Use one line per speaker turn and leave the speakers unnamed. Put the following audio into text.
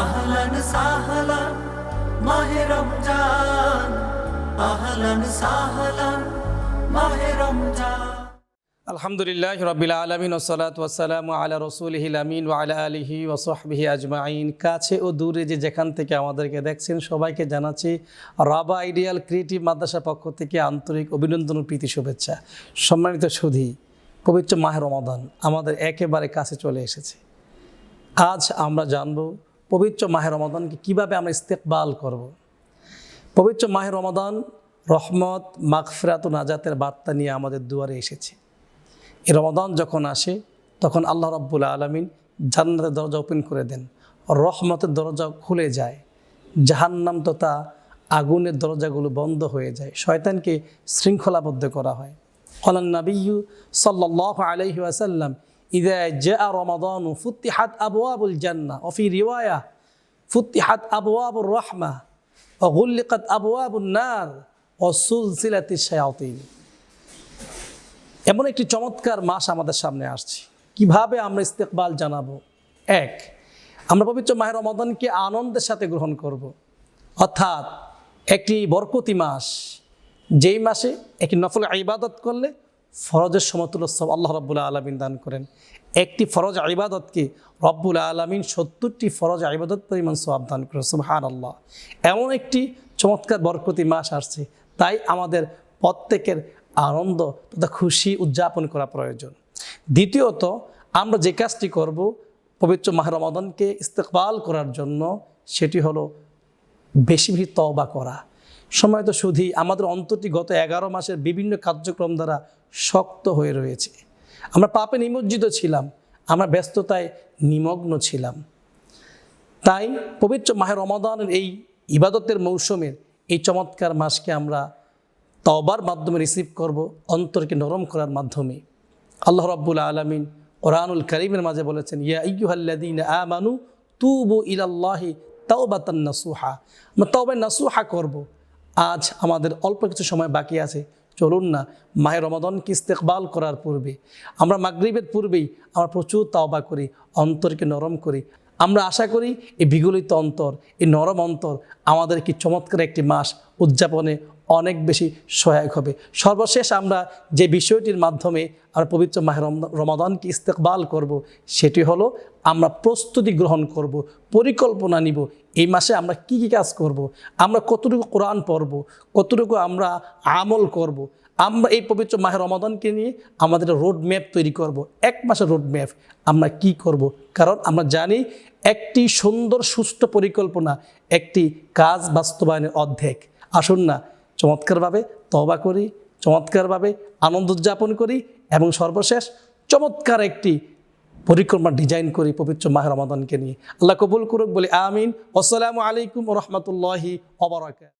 আহলান সাহলান মাহে রমজান। আহলান সাহলান মাহে রমজান।
আলহামদুলিল্লাহ রবিল আলমিন ওসলাত ওসালাম আলা রসুলহিল আমিন ওয়ালা আলিহি ওসহবিহি আজমাইন। কাছে ও দূরে যে যেখান থেকে আমাদেরকে দেখছেন, সবাইকে জানাচ্ছি রাবা আইডিয়াল ক্রিয়েটিভ মাদ্রাসা পক্ষ থেকে আন্তরিক অভিনন্দন ও প্রীতি শুভেচ্ছা। সম্মানিত সুধী, পবিত্র মাহের রমাদান আমাদের একেবারে কাছে চলে এসেছে। আজ আমরা জানব পবিত্র মাহে রমাদানকে কীভাবে আমরা ইস্তেকবাল করব। পবিত্র মাহে রমাদান রহমত, মাগফিরাত নাজাতের বার্তা নিয়ে আমাদের দুয়ারে এসেছে। এই রমাদান যখন আসে, তখন আল্লাহ রব্বুল আলমিন জান্নাতের দরজা ওপেন করে দেন। রহমতের দরজা খুলে যায়। জাহান্নাম তথা আগুনের দরজাগুলো বন্ধ হয়ে যায়। শয়তানকে শৃঙ্খলাবদ্ধ করা হয়। কলান নবীু সাল্লাহ আলহি আসাল্লাম ইদা জা রমাদান ফুতিহাত আবওয়াবুল জান্না অফি রিওয়ায়া ফুতিহাত আবওয়াবুর রহমা অগুল্লিকাত আবওয়াবুন নার অসুলসিলাতি শায়াতিন এমন একটি চমৎকার মাস আমাদের সামনে আসছে। কীভাবে আমরা ইস্তেকবাল জানাব? এক, আমরা পবিত্র মাহের রমাদানকে আনন্দের সাথে গ্রহণ করব। অর্থাৎ একটি বরকতি মাস। যেই মাসে একটি নফল ইবাদত করলে ফরজের সমতুল্য সব আল্লাহ রব্বুল্লাহ আলমিন দান করেন। একটি ফরজ ইবাদতকে রব্বুল আলমিন সত্তরটি ফরজ আইবাদত পরিমাণ সব দান করেন সুবহান আল্লাহ এমন একটি চমৎকার বরকতি মাস আসছে, তাই আমাদের প্রত্যেকের আনন্দ তথা খুশি উদযাপন করা প্রয়োজন। দ্বিতীয়ত, আমরা যে কাজটি করব পবিত্র মাহ রমাদানকে ইস্তেকবাল করার জন্য, সেটি হলো বেশি বেশি তওবা করা। সময় তো শুধু আমাদের অন্তরটি গত এগারো মাসের বিভিন্ন কার্যক্রম দ্বারা শক্ত হয়ে রয়েছে। আমরা পাপে নিমজ্জিত ছিলাম, আমরা ব্যস্ততায় নিমগ্ন ছিলাম। তাই পবিত্র মাহের রমাদানের এই ইবাদতের মৌসুমের এই চমৎকার মাসকে আমরা তওবার মাধ্যমে রিসিভ করব, অন্তরকে নরম করার মাধ্যমে। আল্লাহ রাব্বুল আলমিন কোরআনুল করিমের মাঝে বলেছেন, ইয়া ইয়ুহাল্লাদিন আমানু তুবু ইলাল্লাহি তাওবাতান নাসুহা। আমরা তবে নাসুহা করব। আজ আমাদের অল্প কিছু সময় বাকি আছে চলুন না, মাহে রমাদনকে ইস্তেকবাল করার পূর্বে, আমরা মাগরীবের পূর্বেই আমরা প্রচুর তাওবা করি, অন্তরকে নরম করি। আমরা আশা করি এই বিগলিত অন্তর, এই নরম অন্তর আমাদের কি চমৎকার একটি মাস উদযাপনে অনেক বেশি সহায়ক হবে সর্বশেষ আমরা যে বিষয়টির মাধ্যমে আমরা পবিত্র মাহ রমাদানকে ইস্তেকবাল করব, সেটি হলো আমরা প্রস্তুতি গ্রহণ করব, পরিকল্পনা নিব, এই মাসে আমরা কি কি কাজ করব। আমরা কতটুকু কোরআন পড়ব, কতটুকু আমরা আমল করব। আমরা এই পবিত্র মাহের রমাদানকে নিয়ে আমাদের রোড ম্যাপ তৈরি করব। এক মাসের রোড ম্যাপ আমরা কি করব। কারণ আমরা জানি একটি সুন্দর, সুস্থ পরিকল্পনা, একটি কাজ বাস্তবায়নের অর্ধেক আসুন না, চমৎকারভাবে তবা করি, চমৎকারভাবে আনন্দ উদযাপন করি এবং সর্বশেষ চমৎকার একটি পরিক্রমা ডিজাইন করি পবিত্র মাহ রমাদানকে নিয়ে আল্লাহ কবুল করুক, বলে আমিন আসসালামু আলাইকুম রহমতুল্লাহি অবরাকাত